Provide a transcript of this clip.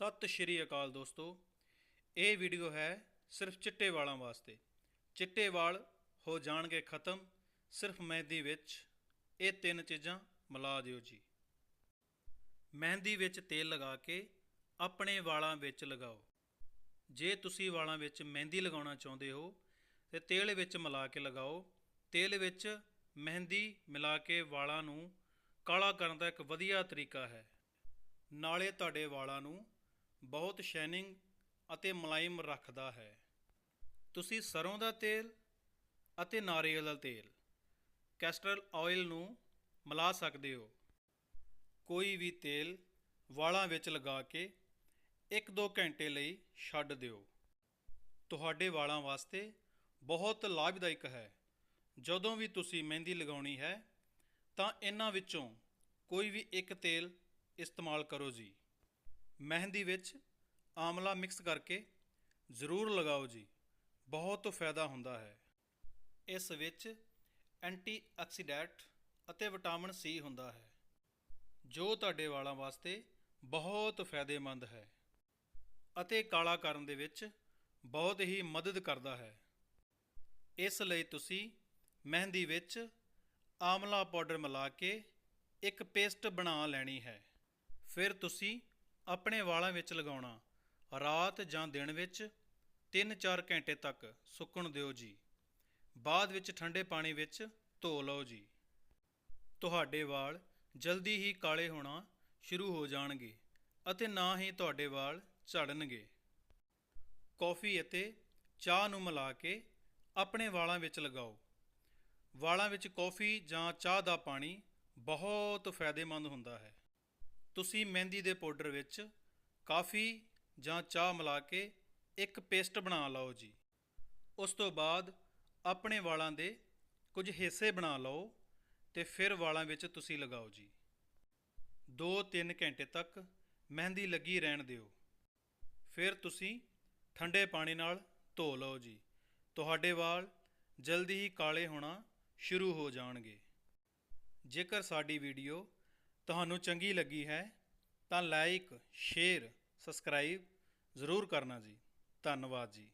ਸਤਿ ਸ਼੍ਰੀ ਅਕਾਲ ਦੋਸਤੋ। ਇਹ ਵੀਡੀਓ ਹੈ ਸਿਰਫ ਚਿੱਟੇ ਵਾਲਾਂ ਵਾਸਤੇ। ਚਿੱਟੇ ਵਾਲ ਹੋ ਜਾਣਗੇ ਖਤਮ। ਸਿਰਫ ਮਹਿੰਦੀ ਵਿੱਚ ਇਹ ਤਿੰਨ ਚੀਜ਼ਾਂ ਮਿਲਾ ਦਿਓ ਜੀ। ਮਹਿੰਦੀ ਵਿੱਚ ਤੇਲ ਲਗਾ ਕੇ ਆਪਣੇ ਵਾਲਾਂ ਵਿੱਚ ਲਗਾਓ। ਜੇ ਤੁਸੀਂ ਵਾਲਾਂ ਵਿੱਚ ਮਹਿੰਦੀ ਲਗਾਉਣਾ ਚਾਹੁੰਦੇ ਹੋ, ਤੇ ਤੇਲ ਵਿੱਚ ਮਿਲਾ ਕੇ ਲਗਾਓ। ਤੇਲ ਵਿੱਚ ਮਹਿੰਦੀ ਮਿਲਾ ਕੇ ਵਾਲਾਂ ਨੂੰ ਕਾਲਾ ਕਰਨ ਦਾ ਇੱਕ ਵਧੀਆ ਤਰੀਕਾ ਹੈ। ਨਾਲੇ ਤੁਹਾਡੇ ਵਾਲਾਂ ਨੂੰ ਬਹੁਤ ਸ਼ਾਈਨਿੰਗ ਅਤੇ ਮੁਲਾਇਮ ਰੱਖਦਾ ਹੈ। ਤੁਸੀਂ ਸਰੋਂ ਦਾ ਤੇਲ ਅਤੇ ਨਾਰੀਅਲ ਦਾ ਤੇਲ ਕੈਸਟਰਲ ਆਇਲ ਨੂੰ ਮਿਲਾ ਸਕਦੇ ਹੋ। ਕੋਈ ਵੀ ਤੇਲ ਵਾਲਾਂ ਵਿੱਚ ਲਗਾ ਕੇ 1-2 ਘੰਟੇ ਲਈ ਛੱਡ ਦਿਓ। ਤੁਹਾਡੇ ਵਾਲਾਂ ਵਾਸਤੇ ਬਹੁਤ ਲਾਭਦਾਇਕ ਹੈ। ਜਦੋਂ ਵੀ ਤੁਸੀਂ ਮਹਿੰਦੀ ਲਗਾਉਣੀ ਹੈ, ਤਾਂ ਇਹਨਾਂ ਵਿੱਚੋਂ ਕੋਈ ਵੀ ਇੱਕ ਤੇਲ ਇਸਤੇਮਾਲ ਕਰੋ ਜੀ। ਮਹਿੰਦੀ ਵਿੱਚ ਆਮਲਾ ਮਿਕਸ ਕਰਕੇ ਜ਼ਰੂਰ ਲਗਾਓ ਜੀ। ਬਹੁਤ ਫਾਇਦਾ ਹੁੰਦਾ ਹੈ। ਇਸ ਵਿੱਚ ਐਂਟੀ ਆਕਸੀਡੈਂਟ ਅਤੇ ਵਿਟਾਮਿਨ ਸੀ ਹੁੰਦਾ ਹੈ, ਜੋ ਤੁਹਾਡੇ ਵਾਲਾਂ ਵਾਸਤੇ ਬਹੁਤ ਫਾਇਦੇਮੰਦ ਹੈ ਅਤੇ ਕਾਲਾ ਕਰਨ ਦੇ ਵਿੱਚ ਬਹੁਤ ਹੀ ਮਦਦ ਕਰਦਾ ਹੈ। ਇਸ ਲਈ ਤੁਸੀਂ ਮਹਿੰਦੀ ਵਿੱਚ ਆਮਲਾ ਪਾਊਡਰ ਮਿਲਾ ਕੇ ਇੱਕ ਪੇਸਟ ਬਣਾ ਲੈਣੀ ਹੈ। ਫਿਰ ਤੁਸੀਂ ਆਪਣੇ ਵਾਲਾਂ ਵਿੱਚ ਲਗਾਉਣਾ। ਰਾਤ ਜਾਂ ਦਿਨ ਵਿੱਚ 3-4 ਘੰਟੇ ਤੱਕ ਸੁੱਕਣ ਦਿਓ ਜੀ। ਬਾਅਦ ਵਿੱਚ ਠੰਡੇ ਪਾਣੀ ਵਿੱਚ ਧੋ ਲਓ ਜੀ। ਤੁਹਾਡੇ ਵਾਲ ਜਲਦੀ ਹੀ ਕਾਲੇ ਹੋਣਾ ਸ਼ੁਰੂ ਹੋ ਜਾਣਗੇ ਅਤੇ ਨਾ ਹੀ ਤੁਹਾਡੇ ਵਾਲ ਝੜਨਗੇ। ਕੌਫੀ ਅਤੇ ਚਾਹ ਨੂੰ ਮਿਲਾ ਕੇ ਆਪਣੇ ਵਾਲਾਂ ਵਿੱਚ ਲਗਾਓ। ਵਾਲਾਂ ਵਿੱਚ ਕੌਫੀ ਜਾਂ ਚਾਹ ਦਾ ਪਾਣੀ ਬਹੁਤ ਫਾਇਦੇਮੰਦ ਹੁੰਦਾ ਹੈ। ਤੁਸੀਂ ਮਹਿੰਦੀ ਦੇ ਪਾਊਡਰ ਵਿੱਚ ਕਾਫੀ ਜਾਂ ਚਾਹ ਮਿਲਾ ਕੇ ਇੱਕ ਪੇਸਟ ਬਣਾ ਲਓ ਜੀ। ਉਸ ਤੋਂ ਬਾਅਦ ਆਪਣੇ ਵਾਲਾਂ ਦੇ ਕੁਝ ਹਿੱਸੇ ਬਣਾ ਲਓ ਤੇ ਫਿਰ ਵਾਲਾਂ ਵਿੱਚ ਤੁਸੀਂ ਲਗਾਓ ਜੀ। 2-3 ਘੰਟੇ ਤੱਕ ਮਹਿੰਦੀ ਲੱਗੀ ਰਹਿਣ ਦਿਓ। ਫਿਰ ਤੁਸੀਂ ਠੰਡੇ ਪਾਣੀ ਨਾਲ ਧੋ ਲਓ ਜੀ। ਤੁਹਾਡੇ ਵਾਲ ਜਲਦੀ ਹੀ ਕਾਲੇ ਹੋਣਾ ਸ਼ੁਰੂ ਹੋ ਜਾਣਗੇ। ਜੇਕਰ ਸਾਡੀ ਵੀਡੀਓ ਤੁਹਾਨੂੰ ਚੰਗੀ ਲੱਗੀ ਹੈ ਤਾਂ ਲਾਈਕ ਸ਼ੇਅਰ ਸਬਸਕ੍ਰਾਈਬ ਜ਼ਰੂਰ ਕਰਨਾ ਜੀ। ਧੰਨਵਾਦ ਜੀ।